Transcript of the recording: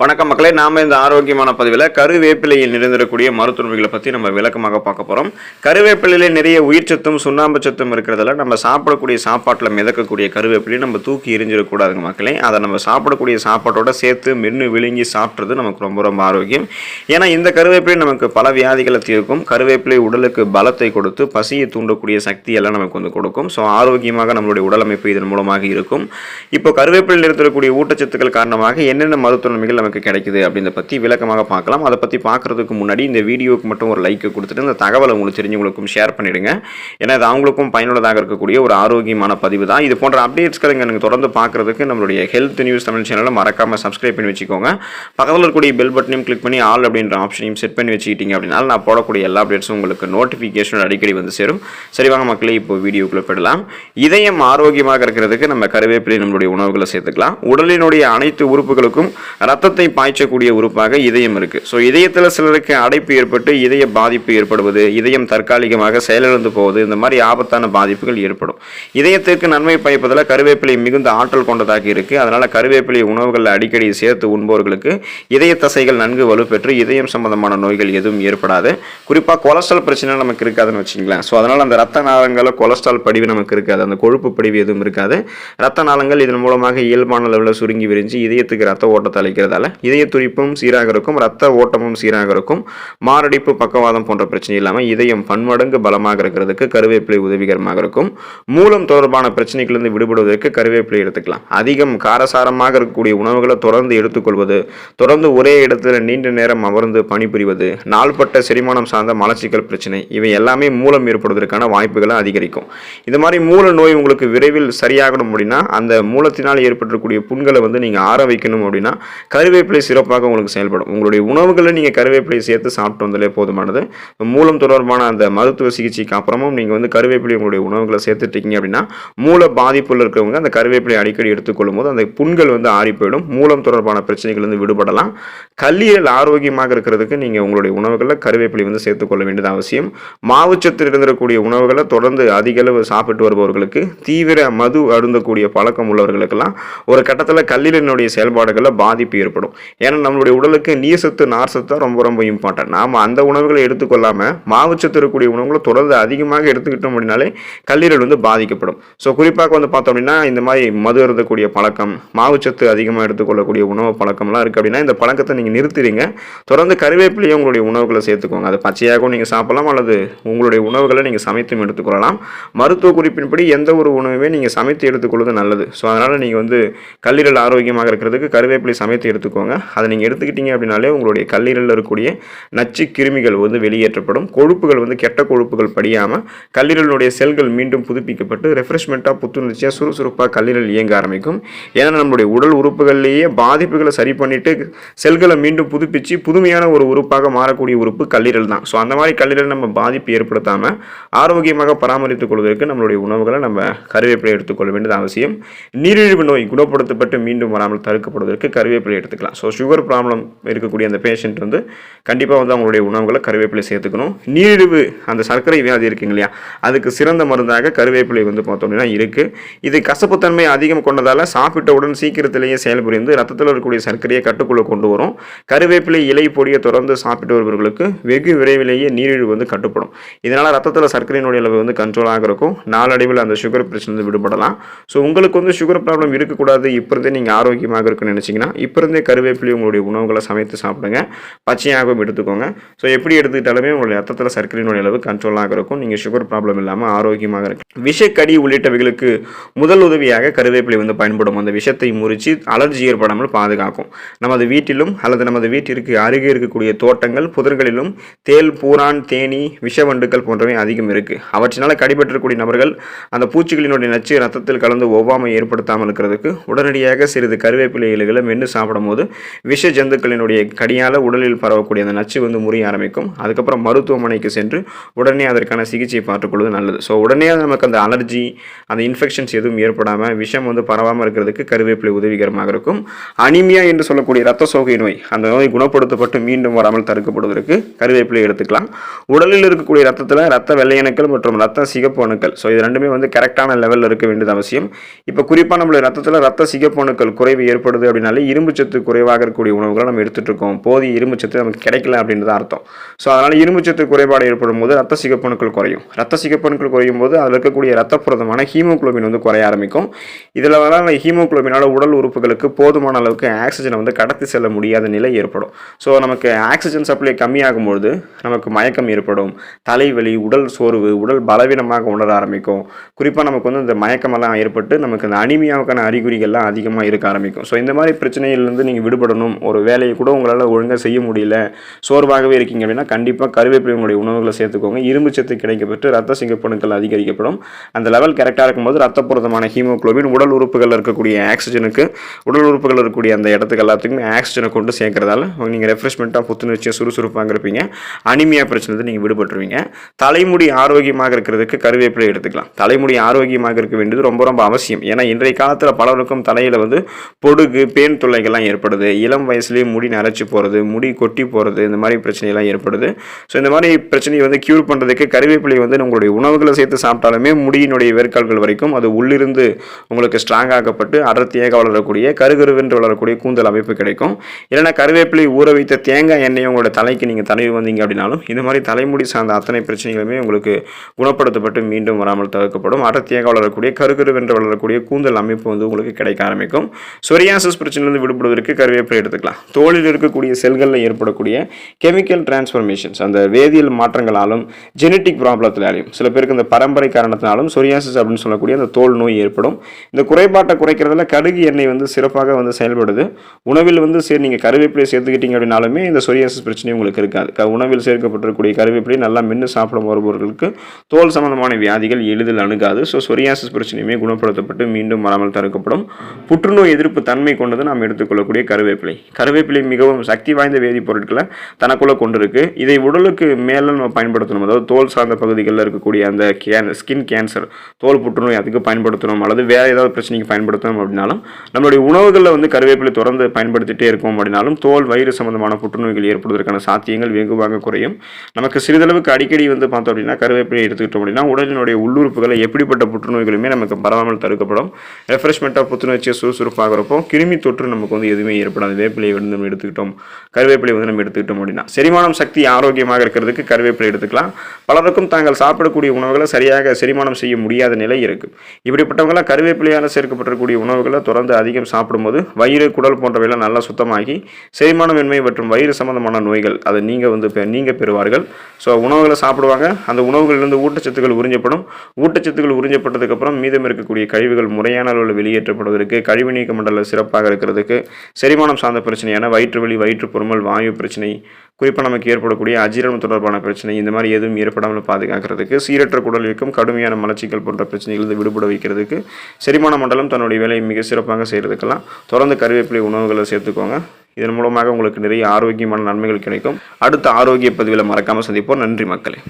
வணக்கம் மக்களே நாம் இந்த ஆரோக்கியமான பதிவில் கருவேப்பிலையில் நிறைந்திருக்கக்கூடிய மருத்துவமைகளை பற்றி நம்ம விளக்கமாக பார்க்க போகிறோம் கருவேப்பிலையில் நிறைய உயிர் சத்தும் சுண்ணாம்பு சத்தும் இருக்கிறதால நம்ம சாப்பிடக்கூடிய சாப்பாட்டில் மிதக்கக்கூடிய கருவேப்பிலையும் நம்ம தூக்கி எரிஞ்சிடக்கூடாதுங்க மக்களே. அதை நம்ம சாப்பிடக்கூடிய சாப்பாட்டோட சேர்த்து மென்று விழுங்கி சாப்பிட்றது நமக்கு ரொம்ப ரொம்ப ஆரோக்கியம். ஏன்னா இந்த கருவேப்பிலை நமக்கு பல வியாதிகளை தீர்க்கும். கருவேப்பிலை உடலுக்கு பலத்தை கொடுத்து பசியை தூண்டக்கூடிய சக்தியெல்லாம் நமக்கு வந்து கொடுக்கும். ஸோ ஆரோக்கியமாக நம்மளுடைய உடலமைப்பு இதன் மூலமாக இருக்கும். இப்போ கருவேப்பிலையில் இருக்கக்கூடிய ஊட்டச்சத்துக்கள் காரணமாக என்னென்ன மருத்துவ நன்மைகள் நமக்கு கிடைக்குது அப்படின்றத பற்றி விளக்கமாக பார்க்கலாம். அதை பற்றி பார்க்குறதுக்கு முன்னாடி இந்த வீடியோவுக்கு மட்டும் ஒரு லைக்கை கொடுத்துட்டு இந்த தகவலை உங்களுக்கு தெரிஞ்சவங்களுக்கும் ஷேர் பண்ணிடுங்க. ஏன்னா இது அவங்களுக்கும் பயனுள்ளதாக இருக்கக்கூடிய ஒரு ஆரோக்கியமான பதிவு தான். இது போன்ற அப்டேட்ஸ்களை நீங்கள் தொடர்ந்து பார்க்குறதுக்கு நம்மளுடைய ஹெல்த் நியூஸ் தமிழ் சேனலை மறக்காமல் சப்ஸ்கிரைப் பண்ணி வச்சுக்கோங்க. பக்கத்தில் இருக்கக்கூடிய பெல் பட்டனையும் கிளிக் பண்ணி ஆல் அப்படின்ற ஆப்ஷனையும் செட் பண்ணி வச்சுக்கிட்டீங்க அப்படின்னா நான் போடக்கூடிய எல்லா அப்டேட்ஸும் உங்களுக்கு நோட்டிஃபிகேஷன் அடிக்கடி வந்து சேரும். சரி வாங்க மக்களே இப்போ வீடியோக்குள்ளே போயிடலாம். இதயம் ஆரோக்கியமாக இருக்கிறதுக்கு நம்ம கருவேப்பிலை நம்மளுடைய உணவுகளை சேர்த்துக்கலாம். உடலினுடைய அனைத்து உறுப்புகளுக்கும் ரத்தத்தை பாய்ச்சக்கூடிய உறுப்பாக இதயம் இருக்குது ஸோ இதயத்தில் சிலருக்கு அடைப்பு ஏற்பட்டு இதய பாதிப்பு ஏற்படுவது இதயம் தற்காலிகமாக செயலிழந்து போவது இந்த மாதிரி ஆபத்தான பாதிப்புகள் ஏற்படும். இதயத்திற்கு நன்மை பயப்பதில் கருவேப்பிலை மிகுந்த ஆற்றல் கொண்டதாக இருக்குது அதனால் கருவேப்பிலை உணவுகளில் அடிக்கடி சேர்த்து உண்பவர்களுக்கு இதய தசைகள் நன்கு வலுப்பெற்று இதயம் சம்பந்தமான நோய்கள் எதுவும் ஏற்படாது. குறிப்பாக கொலஸ்ட்ரால் பிரச்சனை நமக்கு இருக்காதுன்னு வச்சுங்களேன் ஸோ அதனால் அந்த ரத்த நாளங்களில் கொலஸ்ட்ரால் படிவு நமக்கு இருக்காது. அந்த கொழுப்பு படிவு எதுவும் இருக்காது. ரத்த நாளங்கள் இதன் மூலமாக இயல்பான அளவில் சுருங்கி விரிஞ்சு இதயத்துக்கு ரத்த ஓட்டத்தை அளிக்கிறதால இதய துடிப்பும் சீராக இருக்கும் ரத்த ஓட்டமும் சீராக இருக்கும். மாரடைப்பு பக்கவாதம் போன்ற பிரச்சனை இல்லாமல் இதயம் பன்மடங்கு பலமாக இருக்கிறதுக்கு கருவேப்பிலை உதவிகரமாக இருக்கும். மூலம் தொடர்பான பிரச்சனைகளிலிருந்து விடுபடுவதற்கு கருவேப்பிலை எடுத்துக்கலாம். அதிகம் காரசாரமாக இருக்கக்கூடிய உணவுகளை தொடர்ந்து எடுத்துக்கொள்வது தொடர்ந்து ஒரே இடத்துல நீண்ட நேரம் அமர்ந்து பணிபுரிவது நாள்பட்ட செரிமானம் சார்ந்த மலச்சிக்கல் பிரச்சனை இவை எல்லாமே மூலம் ஏற்படுவதற்கான வாய்ப்புகளை அதிகரிக்கும். இது மாதிரி மூல நோய் உங்களுக்கு விரைவில் சரியாகணும் அப்படின்னா அந்த மூலத்தினால் ஏற்பட்டிருக்கக்கூடிய புண்களை வந்து நீங்கள் ஆற வைக்கணும் அப்படின்னா கருவேப்பிலை சிறப்பாக உங்களுக்கு செயல்படும். உங்களுடைய உணவுகளை நீங்கள் கருவேப்பிலை சேர்த்து சாப்பிட்டு வந்தாலே போதுமானது. மூலம் தொடர்பான அந்த மருத்துவ சிகிச்சைக்கு அப்புறமும் நீங்கள் வந்து கருவேப்பிலை உங்களுடைய உணவுகளை சேர்த்துட்டீங்க அப்படின்னா மூல பாதிப்புள்ள இருக்கிறவங்க அந்த கருவேப்பிலை அடிக்கடி எடுத்துக்கொள்ளும் போது அந்த புண்கள் வந்து ஆறி போயிடும். மூலம் தொடர்பான பிரச்சனைகள் வந்து விடுபடலாம். கல்லீரல் ஆரோக்கியமாக இருக்கிறதுக்கு நீங்கள் உங்களுடைய உணவுகளில் கருவேப்பிலை வந்து சேர்த்துக்கொள்ள வேண்டியது அவசியம். மாவுச்சத்தில் இருந்திருக்கக்கூடிய உணவுகளை தொடர்ந்து அதிக அளவு சாப்பிட்டு வருபவர்களுக்கு தீவிர மது அருந்தக்கூடிய பழக்கம் உள்ளவர்களுக்கெல்லாம் ஒரு கட்டத்தில் கல்லீரலினுடைய செயல்பாடுகளில் பாதிப்பு ஏற்படும். ஏன்னா நம்மளுடைய உடலுக்கு நீர் சத்து நார் சத்து தான் ரொம்ப ரொம்ப இம்பார்ட்டன்ட் நாம் அந்த உணவுகளை எடுத்துக்கொள்ளாமல் மாவுச்சத்து இருக்கக்கூடிய உணவுகளை தொடர்ந்து அதிகமாக எடுத்துக்கிட்டோம் அப்படின்னாலே கல்லீரல் வந்து பாதிக்கப்படும். ஸோ குறிப்பாக வந்து பார்த்தோம் அப்படின்னா இந்த மாதிரி மது இருந்தக்கூடிய பழக்கம் மாவுச்சத்து அதிகமாக எடுத்துக்கொள்ளக்கூடிய உணவு பழக்கம்லாம் இருக்குது அப்படின்னா இந்த பழக்கத்தை நீங்கள் நிறுத்துறீங்க தொடர்ந்து கருவேப்பிலையும் உங்களுடைய உணவுகளை சேர்த்துக்கோங்க. அது பச்சையாகவும் நீங்கள் சாப்பிடலாம் அல்லது உங்களுடைய உணவுகளை நீங்கள் சமைத்தும் எடுத்துக்கொள்ளலாம். மருத்துவ குறிப்பின்படி எந்த ஒரு உணவுமே நீங்கள் சமைத்து எடுத்துக்கொள்வது நல்லது. ஸோ அதனால் நீங்கள் வந்து கல்லீரல் ஆரோக்கியமாக இருக்கிறதுக்கு கருவேப்பிலை சமைத்து எடுத்துக்கோங்க. அதை நீங்கள் எடுத்துக்கிட்டீங்க அப்படின்னாலே உங்களுடைய கல்லீரலில் இருக்கக்கூடிய நச்சு கிருமிகள் வந்து வெளியேற்றப்படும். கொழுப்புகள் வந்து கெட்ட கொழுப்புகள் படியாமல் கல்லீரலுடைய செல்கள் மீண்டும் புதுப்பிக்கப்பட்டு ரெஃப்ரெஷ்மெண்ட்டாக புத்துணர்ச்சியாக சுறுசுறுப்பாக கல்லீரல் இயங்க ஆரம்பிக்கும். ஏன்னா நம்மளுடைய உடல் உறுப்புகள்லேயே பாதிப்புகளை சரி பண்ணிட்டு செல்களை மீண்டும் புதுப்பிச்சு புதுமையான ஒரு உறுப்பாக மாறக்கூடிய உறுப்பு கல்லீரல் தான். ஸோ அந்த மாதிரி கல்லீரல் நம்ம பாதிப்பு ஏற்படுத்தாமல் ஆரோக்கியமாக பராமரித்துக் கொள்வதற்கு நம்மளுடைய உணவுகளை நம்ம கருவேப்பிலை எடுத்துக்கொள்ள வேண்டியது அவசியம். நீரிழிவு நோய் குணப்படுத்தப்பட்டு மீண்டும் வராமல் தடுக்கப்படுவதற்கு கருவேப்பிலை எடுத்துக்கலாம் ஸோ சுகர் ப்ராப்ளம் இருக்கக்கூடிய அந்த பேஷண்ட் வந்து கண்டிப்பாக வந்து அவங்களுடைய உணவுகளை கருவேப்பிலை சேர்த்துக்கணும். நீரிழிவு அந்த சர்க்கரை வியாதி இருக்குங்க இல்லையா? அதுக்கு சிறந்த மருந்தாக கருவேப்பிலை வந்து பார்த்தோம்னா இருக்குது இது கசப்புத்தன்மை அதிகம் கொண்டதால் சாப்பிட்டவுடன் சீக்கிரத்திலேயே செயல்புரிந்து ரத்தத்தில் இருக்கக்கூடிய சர்க்கரையை கட்டுக்குள்ளே கொண்டு வரும். கருவேப்பிலை இலை பொடியை தொடர்ந்து சாப்பிட்டு வருபவர்களுக்கு வெகு விரைவிலேயே நீரிழிவு வந்து கட்டுப்படும். இதனால் ரத்தத்தில் சர்க்கரையினுடைய அளவு வந்து கண்ட்ரோலாக இருக்கும். நாளடைவில் அந்த சுகர் பிரச்சனை வந்து விடுபடலாம். ஸோ உங்களுக்கு வந்து சுகர் ப்ராப்ளம் இருக்கக்கூடாது. இப்போ இருந்தே நீங்கள் ஆரோக்கியமாக இருக்குன்னு நினச்சிங்கன்னா இப்போ இருந்தே கருவேப்பிலை உங்களுடைய உணவுகளை சமைத்து சாப்பிடுங்க. பச்சையாகவும் எடுத்துக்கோங்க. ஸோ எப்படி எடுத்துக்கிட்டாலுமே உங்களுடைய ரத்தத்தில் சர்க்கரையினுடைய அளவு கண்ட்ரோலாக இருக்கும். நீங்கள் சுகர் ப்ராப்ளம் இல்லாமல் ஆரோக்கியமாக இருக்கும் விஷக்கடி உள்ளிட்டவைகளுக்கு முதல் உதவியாக கருவேப்பிலை வந்து பயன்படும். அந்த விஷத்தை முறித்து அலர்ஜி ஏற்படாமல் பாதுகாக்கும். நமது வீட்டிலும் அல்லது நமது வீட்டிற்கு அருகே இருக்கக்கூடிய தோட்டங்கள் புதர்களிலும் தேல் பூரான் தேனி விஷவண்டுகள் போன்றவை அதிகம் இருக்குது அவற்றினால் கடிபட்டிருக்கக்கூடிய நபர்கள் அந்த பூச்சிகளினுடைய நச்சு ரத்தத்தில் கலந்து ஒவ்வாமை ஏற்படுத்தாமல் இருக்கிறதுக்கு உடனடியாக சிறிது கருவேப்பிலை இலைகளை மென்று போது விஷ ஜந்துக்களினுடைய கடியால் உடலில் பரவக்கூடிய அந்த நச்சு வந்து முறிய ஆரம்பிக்கும். அதுக்கப்புறம் மருத்துவமனைக்கு சென்று உடனே அதற்கான சிகிச்சை பார்த்துக்கொள்வது நல்லது. ஸோ உடனே நமக்கு அந்த அலர்ஜி அந்த இன்ஃபெக்ஷன்ஸ் எதுவும் ஏற்படாமல் விஷம் வந்து பரவாமல் இருக்கிறதுக்கு கருவேப்பிலை உதவிகரமாக இருக்கும். அனிமியா என்று சொல்லக்கூடிய ரத்த சோகை நோய் அந்த நோய் குணப்படுத்தப்பட்டு மீண்டும் வராமல் தடுக்கப்படுவதற்கு கருவேப்பிலை எடுத்துக்கலாம். உடலில் இருக்கக்கூடிய ரத்தத்தில் ரத்த வெள்ளையணுக்கள் மற்றும் ரத்த சிகப்பு அணுக்கள். ஸோ இது ரெண்டுமே வந்து கரெக்டான லெவலில் இருக்க வேண்டியது அவசியம். இப்போ குறிப்பாக நம்மளுடைய ரத்தத்தில் ரத்த சிகப்பு அணுக்கள் குறைவு ஏற்படுது அப்படின்னாலே இரும்பு சத்து குறைவாக இருக்கக்கூடிய உணவுகளை நம்ம எடுத்துகிட்டு இருக்கோம் போதிய இரும்புச்சத்து நமக்கு கிடைக்கல அப்படின்றது அர்த்தம். ஸோ அதனால் இரும்புச்சத்து குறைபாடு ஏற்படும் போது ரத்த சிகப்பணுக்கள் குறையும். ரத்த சிகப்பணுக்கள் குறையும் போது அதில் இருக்கக்கூடிய ரத்த புரதமான ஹீமோகுளோபின் வந்து குறைய ஆரம்பிக்கும். இதில் வர ஹீமோக்ளோபினால் உடல் உறுப்புகளுக்கு போதுமான அளவுக்கு ஆக்சிஜனை வந்து கடத்தி செல்ல முடியாத நிலை ஏற்படும். ஸோ நமக்கு ஆக்சிஜன் சப்ளை கம்மியாகும் பொழுது நமக்கு மயக்கம் ஏற்படும். தலைவலி உடல் சோர்வு உடல் பலவீனமாக உணர ஆரம்பிக்கும். குறிப்பாக நமக்கு வந்து இந்த மயக்கமெல்லாம் ஏற்பட்டு நமக்கு இந்த அனிமியாவுக்கான அறிகுறிகள்லாம் அதிகமாக இருக்க ஆரம்பிக்கும். ஸோ இந்த மாதிரி பிரச்சனையிலேருந்து நீங்கள் விடுபடணும். ஒரு வேலையை கூட உங்களால் ஒழுங்காக செய்ய முடியல. சோர்வாகவே இருக்கீங்க அப்படின்னா கண்டிப்பாக கருவேப்பிலை உங்களுடைய உணவுகளை சேர்த்துக்கோங்க. இரும்பு சத்து கிடைக்கப்பட்டு ரத்த சிங்கப்பணுக்கள் அதிகரிக்கப்படும். அந்த லெவல் கரெக்டாக இருக்கும்போது ரத்த ஹீமோக்ளோபின் உடல் உறுப்புகளில் இருக்கக்கூடிய ஆக்சிஜனுக்கு உடல் உறுப்புகள் இருக்கக்கூடிய அந்த இடத்துக்கு எல்லாத்துக்குமே ஆக்சிஜனை கொண்டு சேர்க்கறதால நீங்கள் ரெஃப்ரெஷ்மெண்ட்டாக புத்துணர்ச்சியாக சுறுசுறுப்பாக இருப்பீங்க. அனிமியா பிரச்சனை நீங்கள் விடுபட்டுருவீங்க. தலைமுடி ஆரோக்கியமாக இருக்கிறதுக்கு கருவேப்பிலை எடுத்துக்கலாம். தலைமுடி ஆரோக்கியமாக இருக்க வேண்டியது ரொம்ப ரொம்ப அவசியம். ஏன்னா இன்றைய காலத்தில் பலருக்கும் தலையில் வந்து பொடுகு பேன் தொல்லைகள்லாம் ஏற்படுது. இளம் வயசுலேயே முடி நரைச்சி போகிறது முடி கொட்டி போகிறது இந்த மாதிரி பிரச்சனையெல்லாம் ஏற்படுது. ஸோ இந்த மாதிரி பிரச்சனையை வந்து க்யூர் பண்ணுறதுக்கு கருவேப்பிலை வந்து உங்களுடைய உணவுகளை சேர்த்து சாப்பிட்டாலுமே முடியினுடைய வேர்க்கால்கள் வரைக்கும் அது உள்ளிருந்து உங்களுக்கு ஸ்ட்ராங் ஆக்கப்பட்டு அடர்த்தியாக வளரக்கூடிய கருகருவென்று வளரக்கூடிய கூந்தல் அமைப்பு கிடைக்கும். இல்லைன்னா கருவேப்பிலை ஊற வைத்த தேங்காய் எண்ணெயை உங்களோட தலைக்கு நீங்கள் தடவி வந்தீங்க அப்படின்னாலும் இந்த மாதிரி தலைமுடி சார்ந்த அத்தனை பிரச்சனைகளுமே உங்களுக்கு குணப்படுத்தப்பட்டு மீண்டும் வராமல் தவிர்க்கப்படும். அடர்த்தியாக வளரக்கூடிய கருகருவென்று வளரக்கூடிய கூந்தல் அமைப்பு வந்து உங்களுக்கு கிடைக்க ஆரம்பிக்கும். சொரியாசஸ் பிரச்சனையிலிருந்து விடுபடுவதற்கு கருவேப்பிலை எடுத்துக்கலாம். தோலில் இருக்கக்கூடிய செல்களில் ஏற்படக்கூடிய கெமிக்கல் டிரான்ஸ்ஃபர்மேஷன்ஸ் அந்த வேதியியல் மாற்றங்களாலும் ஜெனட்டிக் ப்ராப்ளத்தினாலையும் சில பேருக்கு இந்த பரம்பரை காரணத்தினாலும் சொரியாசிஸ் அப்படின்னு சொல்லக்கூடிய அந்த தோல் நோய் ஏற்படும். இந்த குறைபாட்டை குறைக்கிறதுல கடுகு எண்ணெய் வந்து சிறப்பாக வந்து செயல்படுது. உணவில் வந்து சரி நீங்கள் கருவேப்பிலை சேர்த்துக்கிட்டீங்க அப்படின்னாலுமே இந்த சொரியாசிஸ் பிரச்சனை உங்களுக்கு இருக்காது. உணவில் சேர்க்கப்பட்டிருக்கக்கூடிய கருவேப்பிலை நல்லா மென்று சாப்பிட வருபவர்களுக்கு தோல் சம்பந்தமான வியாதிகள் எளிதில் அணுகாது. ஸோ சொரியாசிஸ் பிரச்சனையுமே குணப்படுத்தப்பட்டு மீண்டும் வராமல் தடுக்கப்படும். புற்றுநோய் எதிர்ப்பு தன்மை கொண்டது நாம் எடுத்துக்கொள்ளக்கூடிய கருவேப்பிலை. கருவேப்பிலை மிகவும் சக்தி வாய்ந்த வேதிப்பொருட்களை தனக்குள்ள கொண்டிருக்கு. இதை உடலுக்கு மேலே நம்ம பயன்படுத்தணும். அதாவது தோல் சார்ந்த பகுதிகளில் இருக்கக்கூடிய அந்த கேன் ஸ்கின் கேன்சர் தோல் புற்றுநோய் அதுக்கு பயன்படுத்தணும். அல்லது வேறு ஏதாவது பிரச்சனைக்கு பயன்படுத்தணும் அப்படின்னாலும் நம்மளுடைய உணவுகளில் வந்து கருவேப்பிலை தொடர்ந்து பயன்படுத்திட்டே இருக்கோம் அப்படின்னாலும் தோல் வயிறு சம்பந்தமான புற்றுநோய்கள் ஏற்படுவதற்கான சாத்தியங்கள் வெகுவாக குறையும். நமக்கு சிறிதளவுக்கு அடிக்கடி வந்து பார்த்தோம் அப்படின்னா கருவேப்பிலை எடுத்துக்கிட்டோம் அப்படின்னா உடலினுடைய உள்ளுறுப்புகளை எப்படிப்பட்ட புற்றுநோய்களுமே நமக்கு பரவாமல் தடுக்கப்படும். ரெஃப்ரெஷ்மெண்ட்டாக புத்துணர்ச்சியை சுறுசுறுப்பாகிறப்போ கிருமி தொற்று நமக்கு வந்து எதுவுமே ஏற்படாது. வேப்பிலையை வந்து நம்ம எடுத்துக்கிட்டோம். கருவேப்பிலை வந்து நம்ம எடுத்துக்கிட்டோம் அப்படின்னா செரிமானம் சக்தி ஆரோக்கியமாக இருக்கிறதுக்கு கருவேப்பிலை எடுத்துக்கலாம். பலருக்கும் தாங்கள் சாப்பிடக்கூடிய உணவுகளை சரியாக செரிமானம் செய்ய முடியாத நிலை இருக்குது இப்படிப்பட்டவங்களாம் கருவேப்பிலையால் சேர்க்கப்பட்டிருக்கக்கூடிய உணவுகளை தொடர்ந்து அதிகம் சாப்பிடும்போது வயிறு குடல் போன்றவையெல்லாம் நல்லா சுத்தமாகி செரிமானமின்மை மற்றும் வயிறு சம்பந்தமான நோய்கள் அதை நீங்கள் வந்து பெ- பெறுவார்கள். ஸோ உணவுகளை சாப்பிடுவாங்க. அந்த உணவுகளிலிருந்து ஊட்டச்சத்துக்கள் உறிஞ்சப்படும். ஊட்டச்சத்துக்கள் உறிஞ்சப்பட்டதுக்கப்புறம் மீதம் இருக்கக்கூடிய கழிவுகள் முறையான அளவில் வெளியேற்றப்படுவதற்கு கழிவு நீக்க மண்டலம் சிறப்பாக இருக்கிறதுக்கு செரிமானம் சார்ந்த பிரச்சனையான வயிற்றுவலி வயிற்று பொறுமல் வாயு பிரச்சனை குறிப்பாக நமக்கு ஏற்படக்கூடிய அஜீரணம் தொடர்பான பிரச்சனை இந்த மாதிரி எதுவும் ஏற்படாமல் பாதுகாக்கிறதுக்கு சீரற்ற குடல் இயக்கம் கடுமையான மலச்சிக்கல் போன்ற பிரச்சனைகளிலிருந்து விடுபட வைக்கிறதுக்கு செரிமான மண்டலம் தன்னுடைய வேலையை மிக சிறப்பாக செய்கிறதுக்கெல்லாம் தொடர்ந்து கருவேப்பிலை உணவுகளை சேர்த்துக்கோங்க. இதன் மூலமாக உங்களுக்கு நிறைய ஆரோக்கியமான நன்மைகள் கிடைக்கும். அடுத்த ஆரோக்கிய பதிவில் மறக்காமல் சந்திப்போம். நன்றி மக்களே.